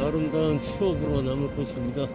아름다운 추억으로 남을 것입니다.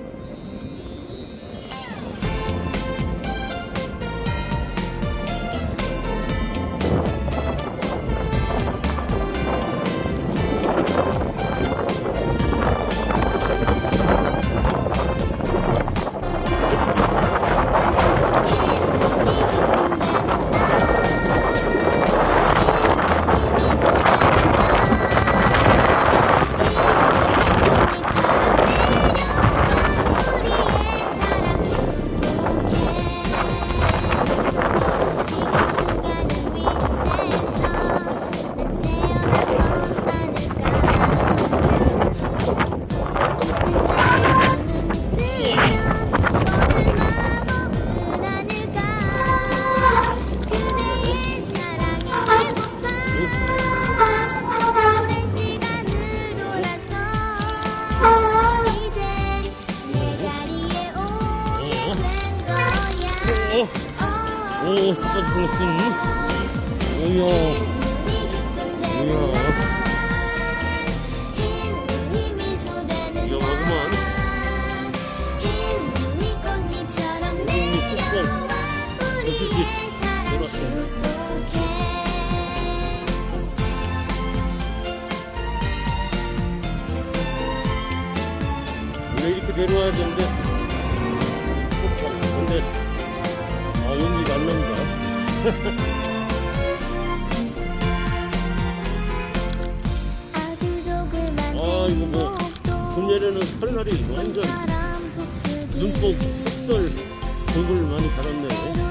오, 오, 진짜 불렀음. 오야, 오야. 내려와야 되는데. 아 이거 뭐 금년에는 설날이 완전 눈복 폭설 덕을 많이 받았네요.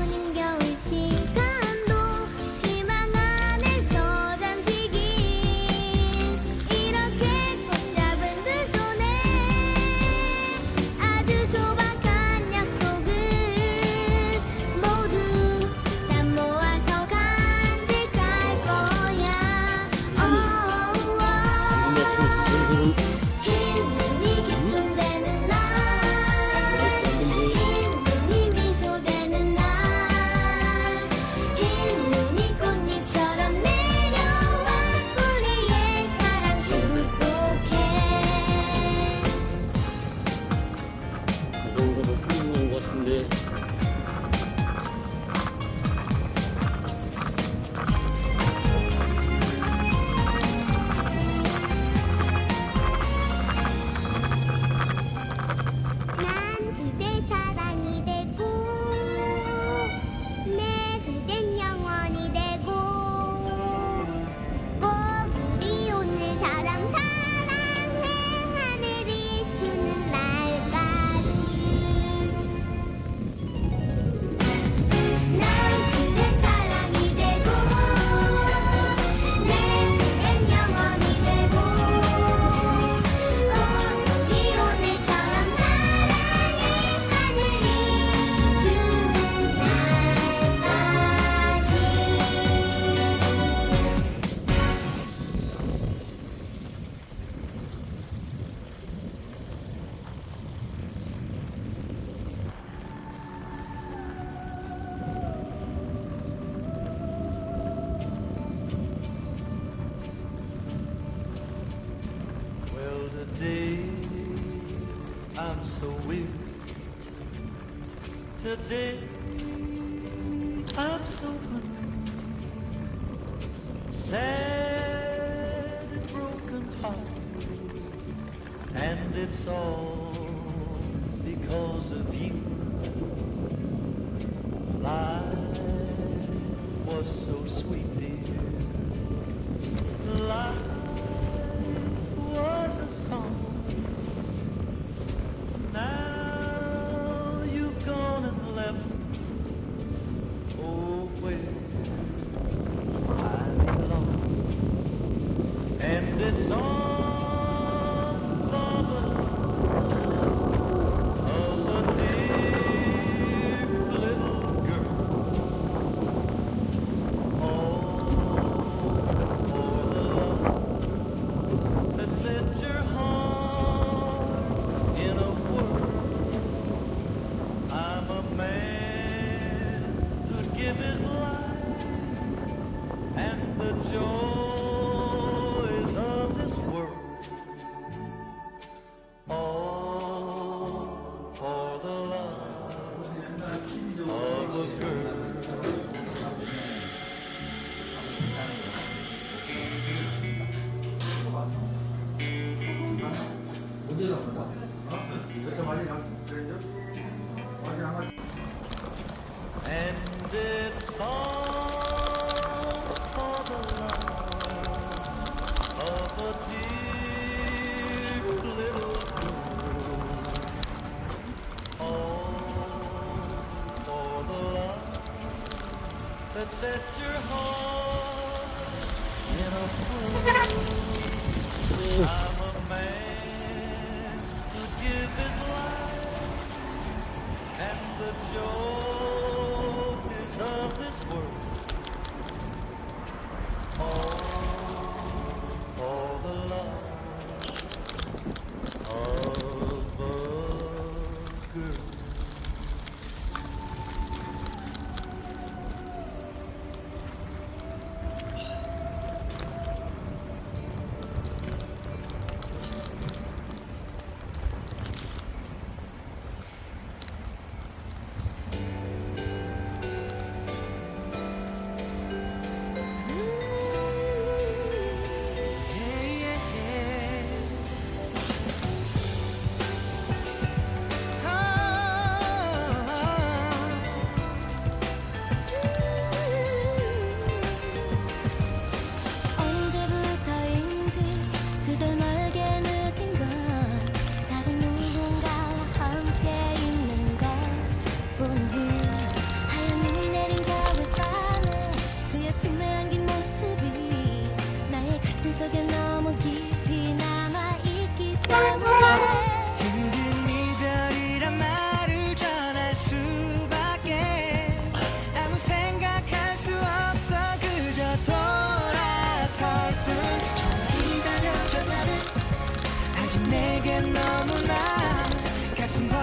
today. I'm so blue, sad and broken heart, and it's all because of you. Life was so sweet. give his life. that set your heart in a pool.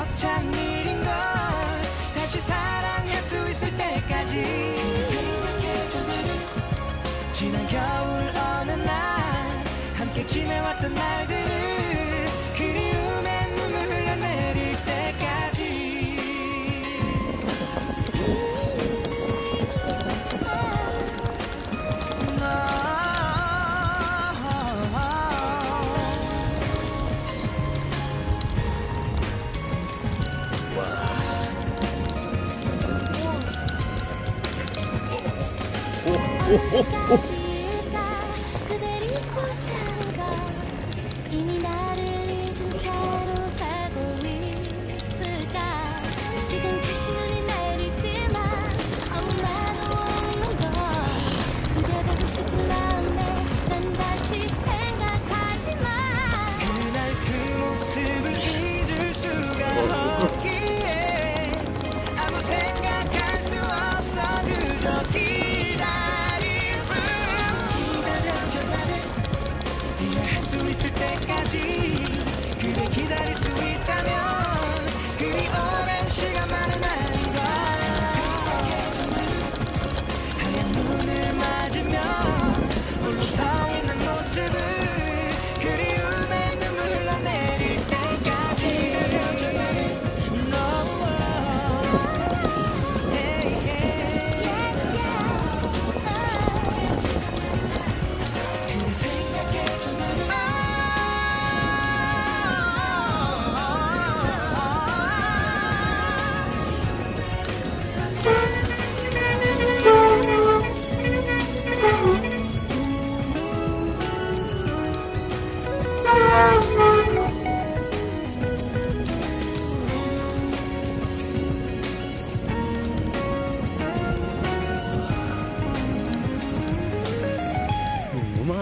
벅찬 일인걸 다시 사랑할 수 있을 때까지. 생각해줘 나를 지난 겨울 어느 날 함께 지내왔던 날들을 意味なる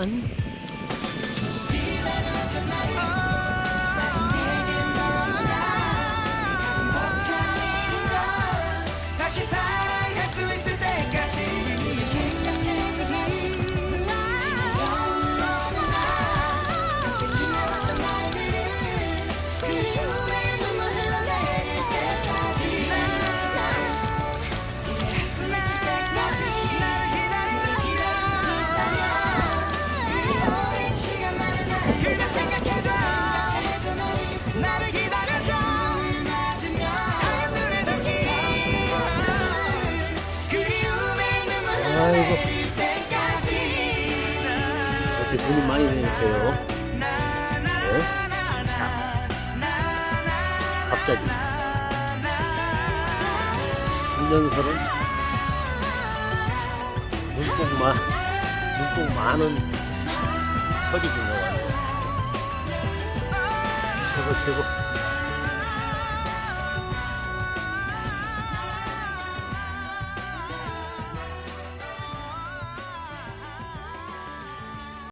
one. 아이고. 이렇게 돈이 많이 생겼대요. 네. 자. 갑자기. 운전석은 눈뽕 만, 눈뽕 많은 서리 분야가 아니고. 최고, 최고.